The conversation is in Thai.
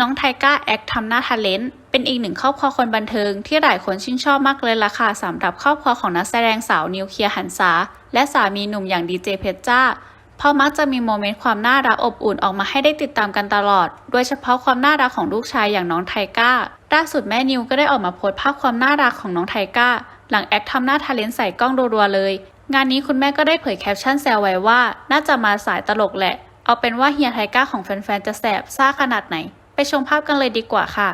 น้องไทก้าแอคทำหน้าทาเลนต์เป็นอีกหนึ่งครอบครัวคนบันเทิงที่หลายคนชื่นชอบมากเลยล่ะค่ะสำหรับครอบครัวของนักแสดงสาวนิวเคลียร์หันษาและสามีหนุ่มอย่างดีเจเพชรจ้าเพราะมักจะมีโมเมนต์ความน่ารักอบอุ่นออกมาให้ได้ติดตามกันตลอด โดยเฉพาะความน่ารักของลูกชายอย่างน้องไทก้าล่าสุดแม่นิวก็ได้ออกมาโพสต์ภาพความน่ารักของน้องไทก้าหลังแอคทำหน้าทาเลนต์ใส่กล้องรัวๆเลย งานนี้คุณแม่ก็ได้เผยแคปชั่นแซวไว้ว่า น่าจะมาสายตลกแหละ เอาเป็นว่าเฮียไทก้าของแฟนๆจะแสบซ่าขนาดไหน ไปชมภาพกันเลยดีกว่าค่ะ